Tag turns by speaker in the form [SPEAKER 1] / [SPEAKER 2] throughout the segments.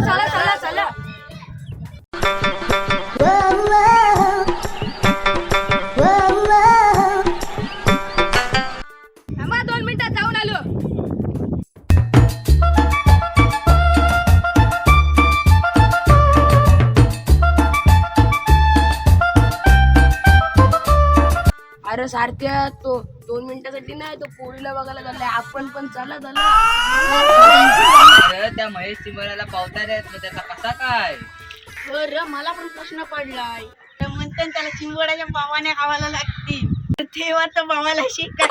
[SPEAKER 1] चला चला चला चला अरे सारख्या तो दोन मिनिटासाठी नाही तो पोरीला बघायला झालाय आपण पण चला झाला
[SPEAKER 2] अरे त्या महेश चिंबराला पावता देत मग त्याचा कसा काय?
[SPEAKER 1] बरं मला पण प्रश्न पडलाय. तर म्हणतात त्याला चिंबोड्याच्या भावाने खावायला लागतील. तर तेव्हा तर भावाला शिका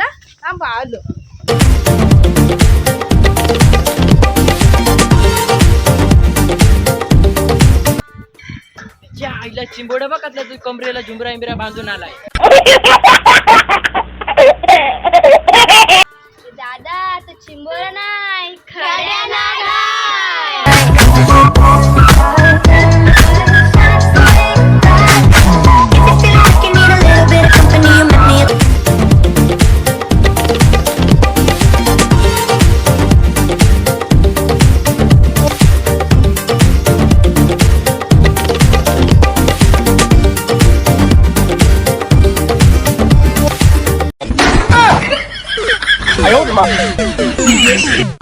[SPEAKER 1] जायला थांबा आलो.
[SPEAKER 2] आईला चिंबोड बघ तू कमरेला झुमरा इमरा बांधून आलाय.
[SPEAKER 3] 哎呦我的妈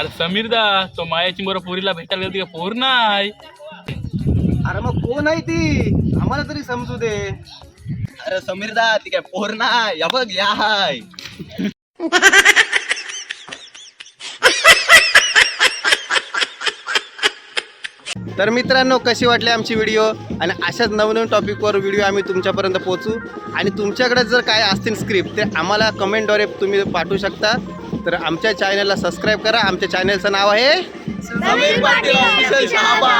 [SPEAKER 4] अरे समीर दा तो मायाची मोर पोरीला भेटायला गेली का? पोर नाही.
[SPEAKER 5] अरे मग कोण आहे ती? आम्हाला तरी समजू दे.
[SPEAKER 6] अरे समीरदा ती काय पोर ना या बघ या हाय.
[SPEAKER 5] तर मित्रांनो कशी वाटली आमची व्हिडिओ आणि अशाच नवनवीन टॉपिकवर व्हिडिओ आम्ही तुमच्यापर्यंत पोहोचू. आणि तुमच्याकडे जर काय असतील स्क्रिप्ट ते आम्हाला कमेंटद्वारे तुम्ही पाठवू शकता. तर आमच्या चॅनलला सबस्क्राईब करा. आमच्या चॅनलचं नाव आहे
[SPEAKER 6] समीर पाटील ऑफिशियल शहाबा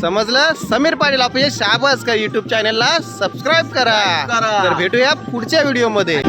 [SPEAKER 5] समजलं? समीर पाटील आपले शाबाज का यूट्यूब चॅनलला सबस्क्राईब करा.
[SPEAKER 6] करा.
[SPEAKER 5] तर भेटूया पुढच्या व्हिडिओमध्ये